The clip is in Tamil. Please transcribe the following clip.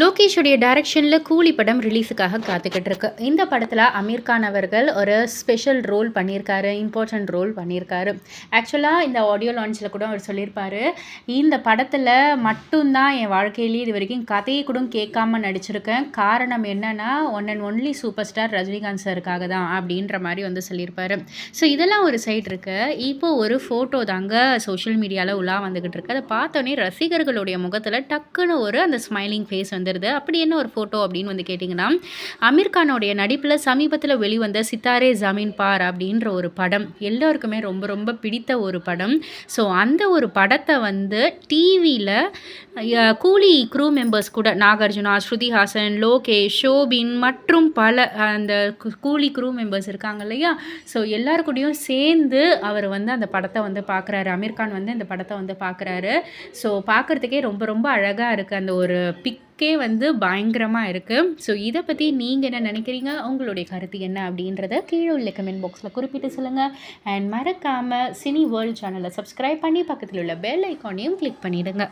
லோகேஷுடைய டைரக்ஷனில் கூலி படம் ரிலீஸுக்காக காத்துக்கிட்டு இருக்கு. இந்த படத்தில் அமீர் கான் அவர்கள் ஒரு ஸ்பெஷல் ரோல் பண்ணியிருக்காரு இம்பார்ட்டன்ட் ரோல் பண்ணியிருக்காரு. ஆக்சுவலாக இந்த ஆடியோ லான்ச்சில் கூட அவர் சொல்லியிருப்பார் இந்த படத்தில் மட்டும்தான் என் வாழ்க்கையிலேயே இது வரைக்கும் கதையை கூட கேட்காம நடிச்சிருக்கேன். காரணம் என்னென்னா one and only super star Rajinikanth சாருக்காக தான் அப்படின்ற மாதிரி வந்து சொல்லியிருப்பாரு. ஸோ இதெல்லாம் ஒரு சைட் இருக்கு. இப்போ ஒரு ஃபோட்டோ தாங்க சோஷியல் மீடியாவில் உலா வந்துக்கிட்டு இருக்கு. அதை பார்த்தோன்னே ரசிகர்களுடைய முகத்தில் டக்குன்னு ஒரு அந்த ஸ்மைலிங் ஃபேஸ் வந்து வந்துடுது அப்படி என்ன ஒரு ஃபோட்டோ அப்படின்னு வந்து கேட்டிங்கன்னா அமீர் கானோடைய நடிப்பில் சமீபத்தில் வெளிவந்த சித்தாரே ஜமீன் பார் அப்படின்ற ஒரு படம் எல்லோருக்குமே ரொம்ப ரொம்ப பிடித்த ஒரு படம். ஸோ அந்த ஒரு படத்தை வந்து டிவியில் கூலி க்ரூ மெம்பர்ஸ் கூட நாகார்ஜுனா ஸ்ருதி ஹாசன் லோகேஷ் ஷோபின் மற்றும் பல அந்த கூலி க்ரூ மெம்பர்ஸ் இருக்காங்க இல்லையா? ஸோ எல்லாருக்கூடையும் சேர்ந்து அவர் வந்து அந்த படத்தை வந்து பார்க்குறாரு அமீர் கான் வந்து இந்த படத்தை வந்து பார்க்குறாரு ஸோ பார்க்குறதுக்கே ரொம்ப ரொம்ப அழகாக இருக்குது அந்த ஒரு பிக் பிக்கே வந்து பயங்கரமாக இருக்குது ஸோ இதை பற்றி நீங்கள் என்ன நினைக்கிறீங்க? உங்களுடைய கருத்து என்ன அப்படின்றத கீழே உள்ள கமெண்ட் பாக்ஸில் குறிப்பிட்டு சொல்லுங்கள் அண்ட் மறக்காமல் சினி வேர்ல்ட் சேனலை சப்ஸ்கிரைப் பண்ணி பக்கத்தில் உள்ள பெல் ஐக்கானையும் கிளிக் பண்ணிவிடுங்க